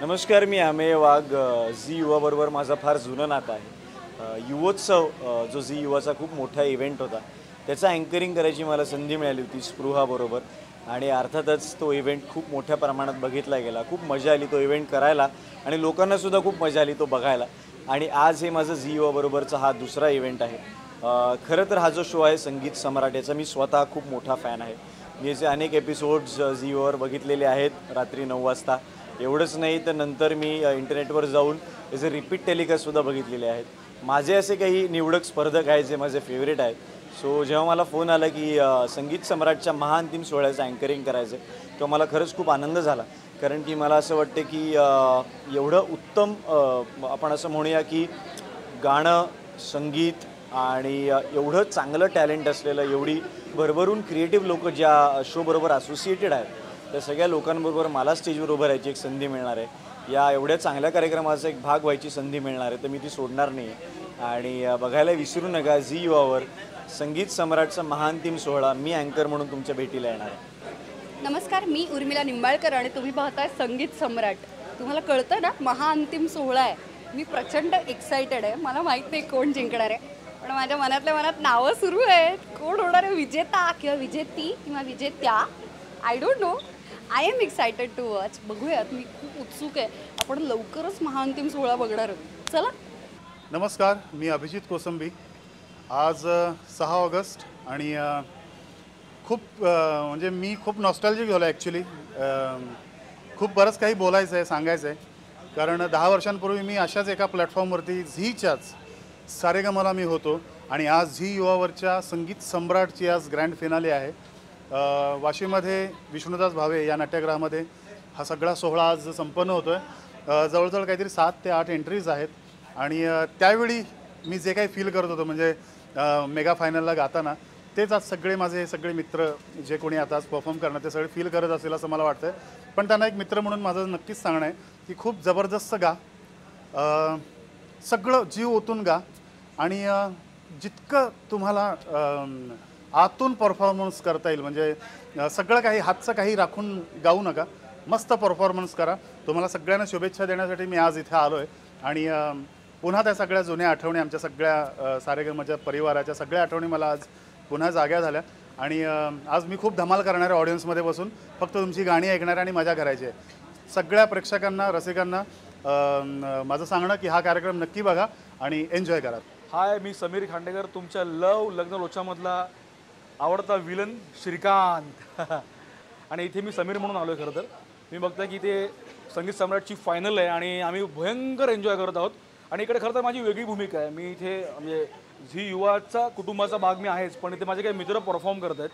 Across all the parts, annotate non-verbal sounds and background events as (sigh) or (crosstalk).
नमस्कार मी अमेय वाघ झी युवाबरोबर माझा फार जुनं नातं आहे. युवोत्सव जो झी युवाचा खूप मोठा इव्हेंट होता त्याचा अँकरिंग करायची मला संधी मिळाली होती स्पृहाबरोबर आणि अर्थातच तो इव्हेंट खूप मोठ्या प्रमाणात बघितला गेला खूप मजा आली तो इव्हेंट करायला आणि लोकांनासुद्धा खूप मजा आली तो बघायला. आणि आज हे माझं झी युवाबरोबरचा हा दुसरा इव्हेंट आहे. खरं तर हा जो शो आहे संगीत सम्राट याचा मी स्वतः खूप मोठा फॅन आहे. मी याचे अनेक एपिसोड्स झी युवर बघितलेले आहेत रात्री नऊ वाजता. एवढंच नाही तर नंतर मी इंटरनेटवर जाऊन याचे रिपीट टेलिकास्टसुद्धा बघितलेले आहेत. माझे असे काही निवडक स्पर्धक आहेत जे माझे फेवरेट आहेत. सो जेव्हा मला फोन आला की संगीत सम्राटच्या महाअंतिम सोहळ्याचं अँकरिंग करायचं आहे तेव्हा मला खरंच खूप आनंद झाला. कारण की मला असं वाटतं की एवढं उत्तम आपण असं म्हणूया की गाणं संगीत आणि एवढं चांगलं टॅलेंट असलेलं एवढी भरभरून क्रिएटिव्ह लोक ज्या शोबरोबर असोसिएटेड आहेत त्या सगळ्या लोकांबरोबर मला स्टेजवर उभं राहायची एक संधी मिळणार आहे. या एवढ्या चांगल्या कार्यक्रमाचा एक भाग व्हायची संधी मिळणार आहे तर मी ती सोडणार नाही. आणि बघायला विसरू नका झी युवावर. संगीत सम्राटचा महांतिम सोहळा मी अँकर म्हणून तुमच्या भेटीला येणार आहे. नमस्कार मी उर्मिला निंबाळकर आणि तुम्ही पाहताय संगीत सम्राट. तुम्हाला कळतं ना महाअंतिम सोहळा आहे. मी प्रचंड एक्सायटेड आहे. मला माहीत नाही कोण जिंकणार आहे. पण माझ्या मनातल्या मनात नावं सुरू आहेत. कोण होणार आहे? विजेता किंवा विजेती किंवा विजेत्या? I don't know I am excited to watch बघूयात मी खूप उत्सुक आहे. आपण लवकरच महाअंतिम सोहळा बघणार आहोत. चला. नमस्कार मी अभिजित कोसंबी. आज सहा ऑगस्ट आणि खूप म्हणजे मी खूप नॉस्टॅल्जिक झालो ॲक्च्युली खूप बरंच काही बोलायचं आहे सांगायचं आहे कारण दहा वर्षांपूर्वी मी अशाच एका प्लॅटफॉर्मवरती झीच्याच सारेगमाला मी होतो. आणि आज झी युवावरच्या संगीत सम्राटची आज ग्रँड फिनाले आहे. वाशीमध्ये विष्णुदास भावे या नाट्यगृहामध्ये हा सगळा सोहळा आज संपन्न होतो आहे जवळजवळ काहीतरी सात ते आठ एंट्रीज आहेत. आणि त्यावेळी मी जे काही फील करत होतो म्हणजे मेगा फायनलला गाताना तेच आज सगळे माझे सगळे मित्र जे कोणी आता आज परफॉर्म करणार ते सगळे फील करत असेल असं मला वाटतं पण त्यांना एक मित्र म्हणून माझं नक्कीच सांगणं आहे की खूप जबरदस्त गा. सगळं जीव ओतून गा. आणि जितकं तुम्हाला आतून परफॉर्मन्स करता येईल. म्हणजे सगळं काही हातचं काही राखून गाऊ नका. मस्त परफॉर्मन्स करा. तुम्हाला सगळ्यांना शुभेच्छा देण्यासाठी मी आज इथे आलो आहे आणि पुन्हा त्या सगळ्या जुन्या आठवणी आमच्या सगळ्या सारेगमाच्या परिवाराच्या सगळ्या आठवणी मला आज पुन्हा जाग्या झाल्या. आणि आज मी खूप धमाल करणार आहे ऑडियन्समध्ये बसून. फक्त तुमची गाणी ऐकणार आणि मजा करायची आहे सगळ्या प्रेक्षकांना रसिकांना माझं सांगणं की हा कार्यक्रम नक्की बघा आणि एन्जॉय करा. हाय मी समीर खांडेकर. तुमच्या लव लग्न लोचामधला आवडता विलन श्रीकांत. (laughs) आणि इथे मी समीर म्हणून आलो आहे खरं तर. मी बघतोय की ते संगीत सम्राटची फायनल आहे आणि आम्ही भयंकर एन्जॉय करत आहोत. आणि इकडे खरं तर माझी वेगळी भूमिका आहे. मी इथे म्हणजे झी युवाचा कुटुंबाचा भाग मी आहेच पण इथे माझे काही मित्र परफॉर्म करत आहेत.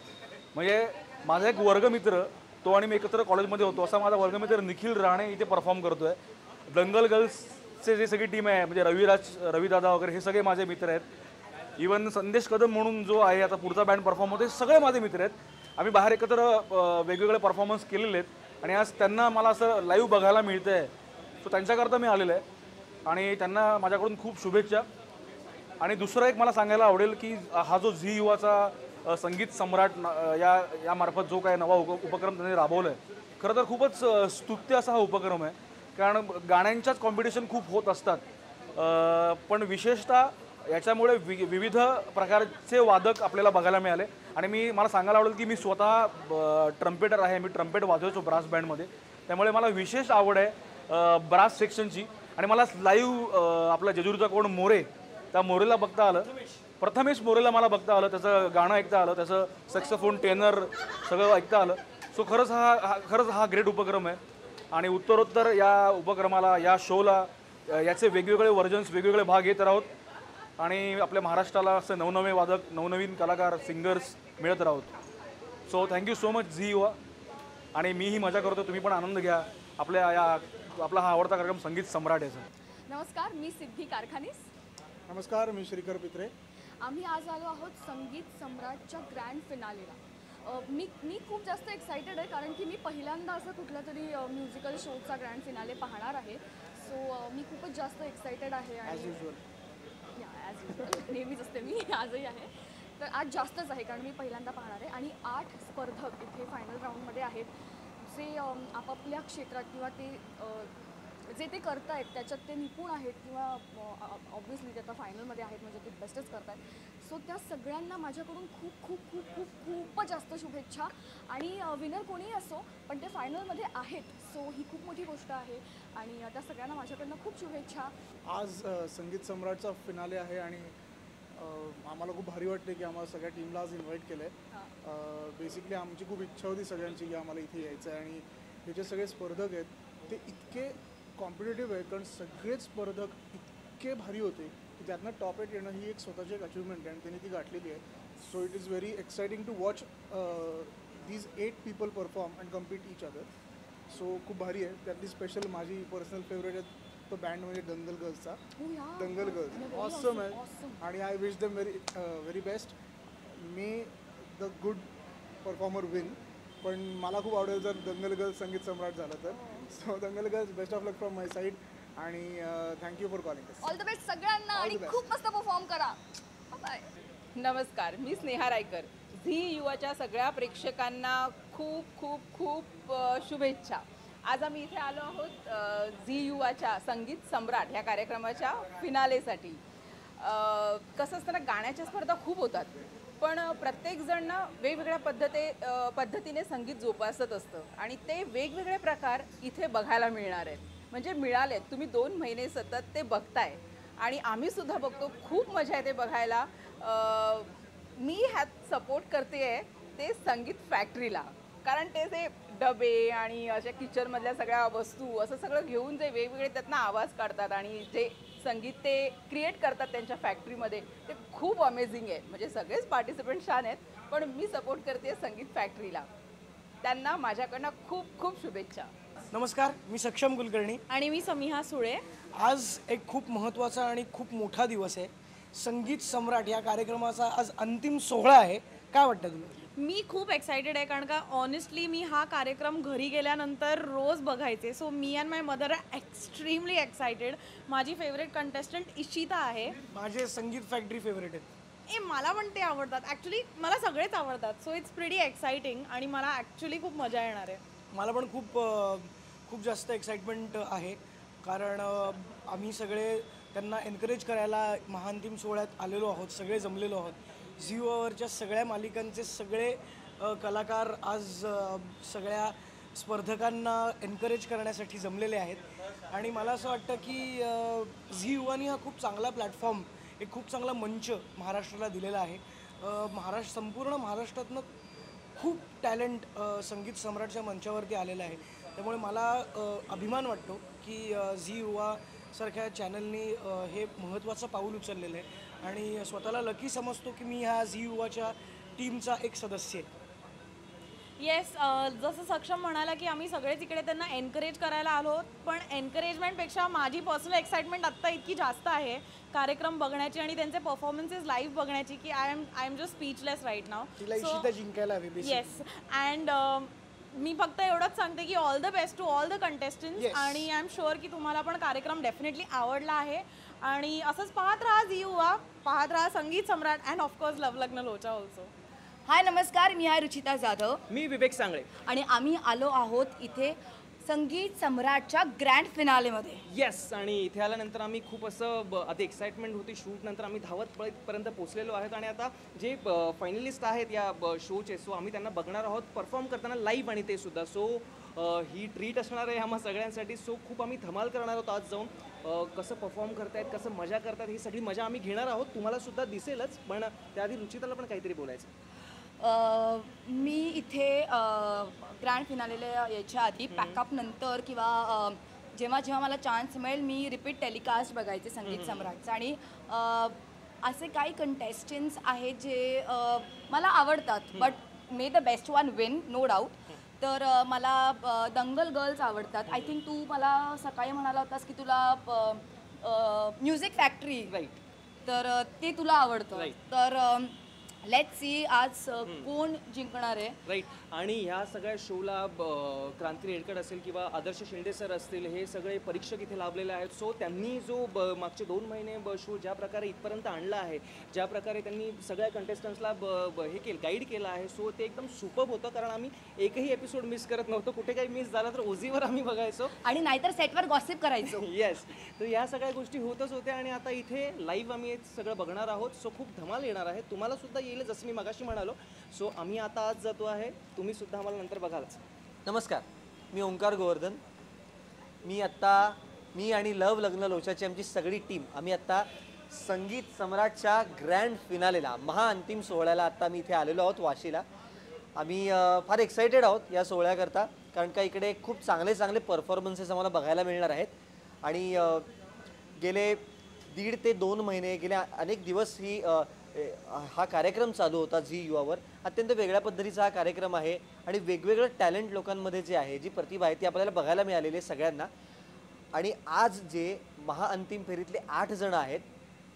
म्हणजे माझा एक वर्गमित्र तो आणि मी एकत्र कॉलेजमध्ये होतो असा माझा वर्गमित्र निखिल राणे इथे परफॉर्म करतो आहे दंगल गर्ल्सचे जे सगळी टीम आहे म्हणजे रविराज रविदादा वगैरे हे सगळे माझे मित्र आहेत. इवन संदेश कदम म्हणून जो आहे आता पुढचा बँड परफॉर्म होतो सगळे माझे मित्र आहेत. आम्ही बाहेर एकत्र वेगवेगळे परफॉर्मन्स केलेले आहेत. आणि आज त्यांना मला असं लाईव्ह बघायला मिळतं आहे सो त्यांच्याकरता मी आलेलो आहे. आणि त्यांना माझ्याकडून खूप शुभेच्छा. आणि दुसरं एक मला सांगायला आवडेल की हा जो झी युवाचा संगीत सम्राट या यामार्फत जो काय नवा उप उपक्रम त्यांनी राबवला आहे खरं तर खूपच स्तुत्य असा हा उपक्रम आहे. कारण गाण्यांच्याच कॉम्पिटिशन खूप होत असतात. पण विशेषतः याच्यामुळे वि विविध प्रकारचे वादक आपल्याला बघायला मिळाले. आणि मी मला सांगायला आवडेल की मी स्वतः ट्रम्पेटर आहे. मी ट्रम्पेट वाजवायचो ब्रास बँडमध्ये. त्यामुळे मला विशेष आवड आहे ब्रास सेक्शनची. आणि मला लाईव्ह आपला जेजुरीचा कोण मोरे त्या मोरेला बघता आलं. प्रथमेश मोरेला मला बघता आलं. त्याचं गाणं ऐकता आलं. त्याचं सक्सफोन टेनर सगळं ऐकता आलं. सो खरंच हा हा खरंच हा ग्रेट उपक्रम आहे. आणि उत्तरोत्तर या उपक्रमाला या शोला याचे वेगवेगळे व्हर्जन्स वेगवेगळे भाग घेत राहोत. आणि आपल्या महाराष्ट्राला असे नवनवे वादक नवनवीन कलाकार सिंगर्स मिळत राहोत so thank you so much Zee Yuva आणि मीही मजा करतो तुम्ही पण आनंद घ्या. आपल्या या आपला हा आवडता कार्यक्रम संगीत सम्राट आहे सर नमस्कार मी सिद्धी कारखानीस. नमस्कार मी श्रीकर पित्रे. आम्ही आज आलो आहोत संगीत सम्राटच्या ग्रँड फिनालेला मी मी खूप जास्त एक्सायटेड आहे कारण की मी पहिल्यांदा असं कुठला तरी म्युझिकल शोचा ग्रँड फिनाले पाहणार आहे. सो मी खूपच जास्त एक्सायटेड आहे आणि या ॲज युजल नेहमीच असते मी (laughs) आजही आहे. तर आज जास्तच आहे कारण मी पहिल्यांदा पाहणार आहे. आणि आठ स्पर्धक इथे फायनल राऊंडमध्ये आहेत. जे आपापल्या क्षेत्रात किंवा ते जे ते करतायत त्याच्यात ते निपुण आहेत किंवा ऑब्व्हियसली ते आता फायनलमध्ये आहेत म्हणजे ते बेस्टच करतायत. सो त्या सगळ्यांना माझ्याकडून खूप खूप खूप खूप खूपच जास्त शुभेच्छा. आणि विनर कोणीही असो पण ते फायनलमध्ये आहेत. सो ही खूप मोठी गोष्ट आहे. आणि त्या सगळ्यांना माझ्याकडनं खूप शुभेच्छा. आज संगीत सम्राटचा फिनाले आहे आणि आम्हाला खूप भारी वाटते की आम्हाला सगळ्या टीमला आज इन्व्हाइट केलं आहे बेसिकली आमची खूप इच्छा होती सगळ्यांची की आम्हाला इथे यायचं आहे आणि हे जे सगळे स्पर्धक आहेत ते इतके कॉम्पिटेटिव्ह आहेत कारण सगळेच स्पर्धक इतके भारी होते की त्यातनं टॉप एट येणं ही एक स्वतःची एक अचिव्हमेंट आहे आणि त्यांनी ती गाठलेली आहे. So it is very exciting to watch these eight people perform and compete each other so खूप भारी आहे. त्यातली स्पेशल माझी पर्सनल फेवरेट आहे तो बँड म्हणजे दंगल गर्ल्सचा या दंगल गर्ल्स ऑसम आहे. आणि I wish them very very best may the good performer win पण मला खूप आवडेल जर दंगल गर्ल्स संगीत सम्राट झालं तर. So Dangal girls best of luck from my side आणि thank you for calling all the best सगळ्यांना आणि. खूप मस्त परफॉर्म करा. बाय नमस्कार मी स्नेहा रायकर. झी युवाच्या सगळ्या प्रेक्षकांना खूप खूप खूप अ, शुभेच्छा. आज आम्ही इथे आलो आहोत अ, झी युवाच्या संगीत सम्राट ह्या कार्यक्रमाच्या फिनालेसाठी अ, कसं असतं ना गाण्याच्या स्पर्धा खूप होतात. पण प्रत्येकजण ना वेगवेगळ्या पद्धती पद्धतीने संगीत जोपासत असतं. आणि ते वेगवेगळे प्रकार इथे बघायला मिळणार आहेत. म्हणजे मिळालेत तुम्ही दोन महिने सतत ते बघताय. आणि आम्ही सुद्धा बघतो. खूप मजा येते बघायला. मी ह्यात सपोर्ट करते आहे ते संगीत फॅक्टरीला. कारण ते जे डबे आणि अशा किचनमधल्या सगळ्या वस्तू असं सगळं घेऊन जे वेगवेगळे त्यातनं आवाज काढतात आणि जे संगीत ते क्रिएट करतात त्यांच्या फॅक्टरीमध्ये ते खूप अमेझिंग आहे. म्हणजे सगळेच पार्टिसिपंट छान आहेत पण मी सपोर्ट करते संगीत फॅक्टरीला त्यांना माझ्याकडनं खूप खूप शुभेच्छा. नमस्कार मी सक्षम कुलकर्णी. आणि मी समिहा सुळे. आज एक खूप महत्त्वाचा आणि खूप मोठा दिवस आहे. संगीत सम्राट या कार्यक्रमाचा आज अंतिम सोहळा आहे. काय वाटतं तुला मी खूप एक्सायटेड आहे कारण का ऑनेस्टली मी हा कार्यक्रम घरी गेल्यानंतर रोज बघायचे. So me and my mother are extremely excited माझी फेवरेट कंटेस्टंट इशिता आहे. माझे संगीत फॅक्टरी फेवरेट आहेत. ए मला पण ते आवडतात. ॲक्च्युली मला सगळेच आवडतात. सो इट्स प्रिटी एक्साइटिंग आणि मला ॲक्च्युली खूप मजा येणार आहे. मला पण खूप खूप जास्त एक्साइटमेंट आहे. कारण आम्ही सगळे त्यांना एनकरेज करायला महांतिम सोहळ्यात आलेलो आहोत. सगळे जमलेलो आहोत. झिओवरच्या सगळ्या मालिकांचे सगळे कलाकार आज सगळ्या स्पर्धकांना एनकरेज करण्यासाठी जमलेले आहेत. आणि मला असं वाटतं की झी युवानी हा खूप चांगला प्लॅटफॉर्म एक खूप चांगला मंच महाराष्ट्राला दिलेला आहे. महाराष्ट्र संपूर्ण महाराष्ट्रातनं खूप टॅलेंट संगीत सम्राटच्या मंचावरती आलेलं आहे. त्यामुळे मला अभिमान वाटतो की झी युवा सारख्या चॅनलनी हे महत्त्वाचं पाऊल उचललेलं आहे आणि स्वतःला लकी समजतो की मी ह्या झी युवाच्या टीमचा एक सदस्य आहे येस जसं सक्षम म्हणाला की आम्ही सगळेच इकडे त्यांना एनकरेज करायला आलो. पण एनकरेजमेंटपेक्षा माझी पर्सनल एक्साइटमेंट आत्ता इतकी जास्त आहे कार्यक्रम बघण्याची आणि त्यांचे परफॉर्मन्सेस लाईव्ह बघण्याची की I am I am just speechless right नाव जिंकायला. येस अँड मी फक्त एवढंच सांगते की all the best to all the contestants Yes. आणि आय एम शुअर की तुम्हाला पण कार्यक्रम डेफिनेटली आवडला आहे. आणि असंच पाहत राहा झी युवा पाहत राहा संगीत सम्राट अँड ऑफकोर्स लव लग्न लोचा ऑल्सो हाय नमस्कार. मी आहे रुचिता जाधव. मी विवेक सांगळे. आणि आम्ही आलो आहोत इथे संगीत सम्राटच्या ग्रँड फिनालेमध्ये येस आणि इथे आल्यानंतर आम्ही खूप असं ब- आधी एक्साइटमेंट होती शूट नंतर आम्ही धावत पळतपर्यंत पोहोचलेलो आहेत. आणि आता जे फायनलिस्ट आहेत या ब- शोचे सो आम्ही त्यांना बघणार आहोत परफॉर्म करताना लाईव्ह आणि ते सुद्धा. सो ही ट्रीट असणार आहे आम्हा सगळ्यांसाठी. सो खूप आम्ही धमाल करणार आहोत आज जाऊन. अ, कसं परफॉर्म करतायत कसं मजा करतायत ही सगळी मजा आम्ही घेणार आहोत. तुम्हाला सुद्धा दिसेलच पण त्याआधी रुचिताला पण काहीतरी बोलायचं मी इथे ग्रँड फिनालेला यायच्या आधी पॅकअप नंतर किंवा जेव्हा जेव्हा मला चान्स मिळेल मी रिपीट टेलिकास्ट बघायचे संगीत सम्राटचं आणि असे काही कंटेस्टंट्स आहेत जे मला आवडतात but may the best one win no doubt तर मला दंगल गर्ल्स आवडतात. आय थिंक तू मला सकाळी म्हणाला होतास की तुला म्युझिक फॅक्टरी राईट तर ते तुला आवडतं. तर अ, लेट सी आज अ, कोण जिंकणार आहे? राईट आणि ह्या सगळ्या शोला ब- क्रांती रेडकर असेल किंवा आदर्श शिंदे सर असतील हे सगळे परीक्षक इथे लाभलेले आहेत. सो त्यांनी जो ब मागचे दोन महिने ब शो ज्या प्रकारे इथपर्यंत आणला आहे ज्या प्रकारे त्यांनी सगळ्या कंटेस्टंट्सला ब ब- हे केलं गाईड केलं आहे सो ते एकदम सुपब होतं कारण आम्ही एकही एपिसोड मिस करत नव्हतो. कुठे काही मिस झाला तर ओझीवर आम्ही बघायचो. आणि नाहीतर सेटवर गॉसिप करायचो. (laughs) येस तर या सगळ्या गोष्टी होतच होत्या आणि आता इथे लाईव्ह आम्ही हे सगळं बघणार आहोत. सो खूप धमाल येणार आहे. तुम्हाला सुद्धा येईल जसं मी मगाशी म्हणालो. सो आम्ही आता आज जातो आहे. तुम्ही सुद्धा आम्हाला नंतर बघालच. नमस्कार. मी ओंकार गोवर्धन. मी आत्ता मी आणि लव लग्न लोचाची आमची सगळी टीम आम्ही आत्ता संगीत सम्राटच्या ग्रँड फिनालेला महाअंतिम सोहळ्याला आत्ता मी इथे आलेलो आहोत वाशीला. आम्ही फार एक्सायटेड आहोत या सोहळ्याकरता कारण का इकडे खूप चांगले चांगले परफॉर्मन्सेस आम्हाला बघायला मिळणार आहेत. आणि गेले दीड ते दोन महिने गेले अनेक दिवस ही हा कार्यक्रम चालू होता झी युवावर. अत्यंत वेगळ्या पद्धतीचा हा कार्यक्रम आहे आणि वेगवेगळं टॅलेंट लोकांमध्ये जे आहे जी प्रतिभा आहे ती आपल्याला बघायला मिळालेली आहे सगळ्यांना. आणि आज जे महाअंतिम फेरीतले आठ जण आहेत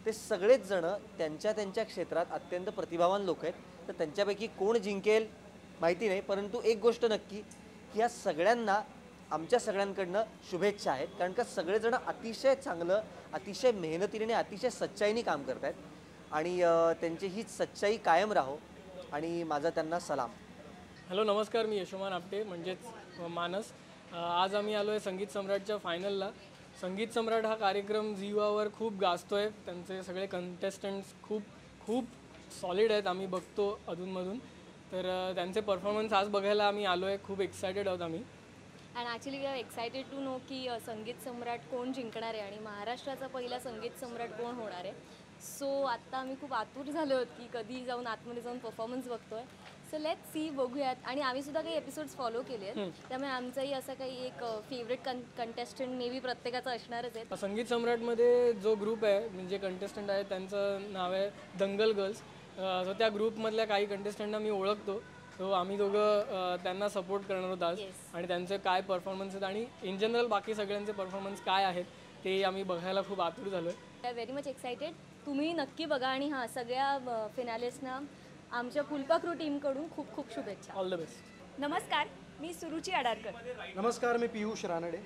ते सगळेच जण त्यांच्या त्यांच्या क्षेत्रात अत्यंत प्रतिभावान लोक आहेत. तर त्यांच्यापैकी कोण जिंकेल माहिती नाही परंतु एक गोष्ट नक्की की या सगळ्यांना आमच्या सगळ्यांकडनं शुभेच्छा आहेत. कारण का सगळेजण अतिशय चांगलं अतिशय मेहनतीने आणि अतिशय सच्चाईने काम करत आहेत आणि त्यांची ही सच्चाई कायम राहो आणि माझा त्यांना सलाम. हॅलो नमस्कार मी यशोमान आपटे म्हणजेच मानस. आज आम्ही आलो आहे संगीत सम्राटच्या फायनलला. संगीत सम्राट हा कार्यक्रम झिवावर खूप गाजतो आहे त्यांचे सगळे कंटेस्टंट्स खूप खूप सॉलिड आहेत. आम्ही बघतो अधूनमधून. तर त्यांचे परफॉर्मन्स आज बघायला आम्ही आलो आहे खूप एक्सायटेड आहोत आम्ही. And actually we are excited to know की संगीत सम्राट कोण जिंकणार आहे आणि महाराष्ट्राचा पहिला संगीत सम्राट कोण होणार आहे. सो आत्ता आम्ही खूप आतुर झालो आहोत की कधी जाऊन आतमध्ये जाऊन परफॉर्मन्स बघतोय. सो लेट सी बघूयात. आणि आम्ही सुद्धा काही एपिसोड्स फॉलो केले आहेत त्यामुळे आमचाही असा काही एक फेवरेट कं कंटेस्टंट मे बी प्रत्येकाचा असणारच आहे. संगीत सम्राटमध्ये जो ग्रुप आहे म्हणजे कंटेस्टंट आहे त्यांचं नाव आहे दंगल गर्ल्स सो त्या ग्रुपमधल्या काही कंटेस्टंटना मी ओळखतो. सो आम्ही दोघं त्यांना सपोर्ट करणार आहोत आज. आणि त्यांचे काय परफॉर्मन्स आहेत आणि इन जनरल बाकी सगळ्यांचे परफॉर्मन्स काय आहेत ते आम्ही बघायला खूप आतुर झालो आहे आय व्हेरी मच एक्सायटेड तुम्ही नक्की बघा आणि हां सगळ्या फिनालिस्टना आमच्या फुलपाखरू टीमकडून खूप खूप शुभेच्छा. ऑल द बेस्ट नमस्कार मी सुरुची अडारकर. नमस्कार मी पियुष रानडे.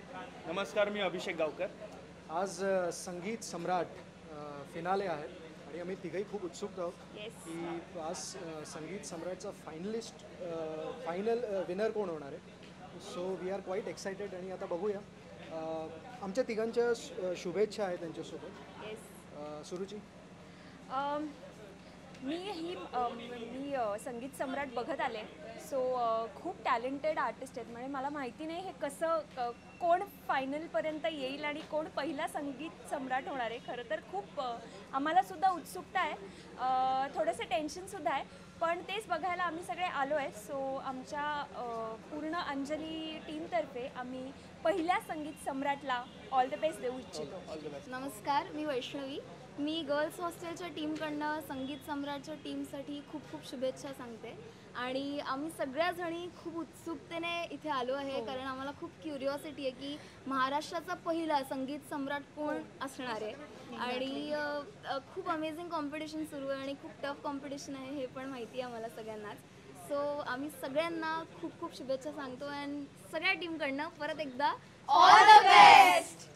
नमस्कार मी अभिषेक गावकर. आज अ, संगीत सम्राट अ, फिनाले आहे आणि आम्ही तिघही खूप उत्सुक आहोत. की आज अ, संगीत सम्राटचा फायनलिस्ट फायनल विनर कोण होणार आहे. So we are quite excited आणि आता बघूया. अ, आमच्या तिघांच्या शु- शुभेच्छा आहेत त्यांच्यासोबत. सुरुची? अम, मी ही अम, मी संगीत सम्राट बघत आले. सो खूप टॅलेंटेड आर्टिस्ट आहेत. म्हणजे मला माहिती नाही हे कसं कोण फायनलपर्यंत येईल आणि कोण पहिला संगीत सम्राट होणार आहे. खरं तर खूप अ, आम्हाला सुद्धा उत्सुकता आहे. थोडंसं टेन्शनसुद्धा आहे. पण तेच बघायला आम्ही सगळे आलो आहे. सो आमच्या पूर्ण अंजली टीमतर्फे आम्ही पहिल्या संगीत सम्राटला ऑल द बेस्ट देऊ इच्छितो. नमस्कार मी वैष्णवी. मी गर्ल्स हॉस्टेलच्या टीमकडनं संगीत सम्राटच्या टीमसाठी खूप खूप शुभेच्छा सांगते. आणि आम्ही सगळ्याजणी खूप उत्सुकतेने इथे आलो आहे कारण आम्हाला खूप क्युरिओसिटी आहे की महाराष्ट्राचा पहिला संगीत सम्राट कोण असणार आहे? आणि खूप अमेझिंग कॉम्पिटिशन सुरू आहे आणि खूप टफ कॉम्पिटिशन आहे हे पण माहिती आहे आम्हाला सगळ्यांनाच. सो आम्ही सगळ्यांना खूप खूप शुभेच्छा सांगतो अँड सगळ्या टीमकडनं परत एकदा ऑल द बेस्ट